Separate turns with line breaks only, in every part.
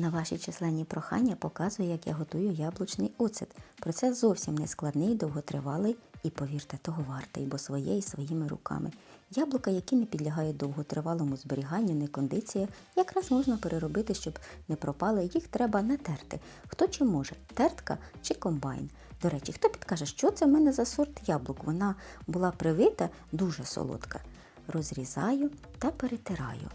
На ваші численні прохання показую, як я готую яблучний оцет. Процес зовсім не складний, довготривалий і, повірте, того вартий, бо своє і своїми руками. Яблука, які не підлягають довготривалому зберіганню, не кондиція, якраз можна переробити, щоб не пропали. Їх треба натерти. Хто чи може, тертка чи комбайн. До речі, хто підкаже, що це в мене за сорт яблук? Вона була привита, дуже солодка. Розрізаю та перетираю.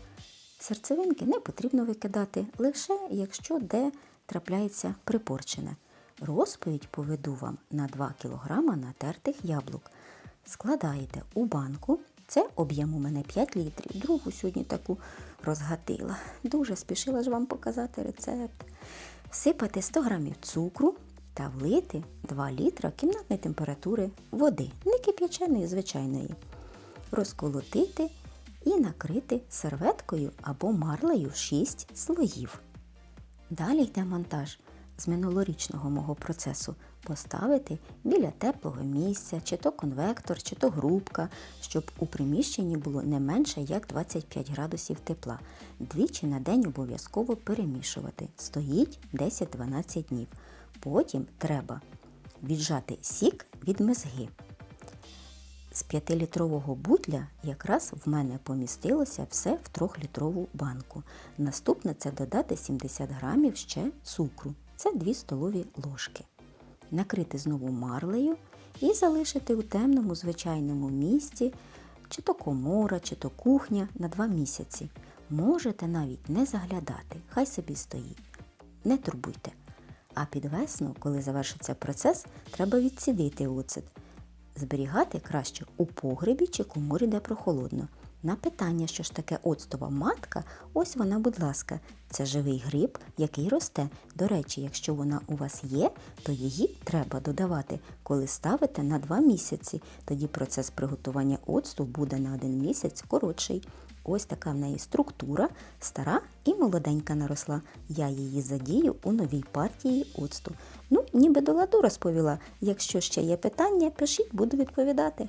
Серцевинки не потрібно викидати, лише якщо де трапляється припорчене. Розповідь поведу вам на 2 кг натертих яблук. Складаєте у банку. Це об'єм у мене 5 літрів. Другу сьогодні таку розгатила. Дуже спішила ж вам показати рецепт. Всипати 100 г цукру та влити 2 літра кімнатної температури води, не кип'яченої, звичайної. Розколотити і накрити серветкою або марлею 6 слоїв. Далі йде монтаж з минулорічного мого процесу поставити біля теплого місця, чи то конвектор, чи то грубка, щоб у приміщенні було не менше як 25 градусів тепла. Двічі на день обов'язково перемішувати. Стоїть 10-12 днів. Потім треба віджати сік від мезги. З 5-літрового бутля якраз в мене помістилося все в 3-літрову банку. Наступне це додати 70 грамів ще цукру. Це 2 столові ложки. Накрити знову марлею і залишити у темному звичайному місці, чи то комора, чи то кухня на 2 місяці. Можете навіть не заглядати, хай собі стоїть. Не турбуйте. А під весну, коли завершиться процес, треба відсідити оцет. Зберігати краще у погребі чи коморі, де прохолодно. На питання, що ж таке оцтова матка, ось вона, будь ласка, це живий гриб, який росте. До речі, якщо вона у вас є, то її треба додавати, коли ставите на 2 місяці. Тоді процес приготування оцту буде на 1 місяць коротший. Ось така в неї структура, стара і молоденька наросла. Я її задію у новій партії оцту. Ну, ніби до ладу розповіла. Якщо ще є питання, пишіть, буду відповідати.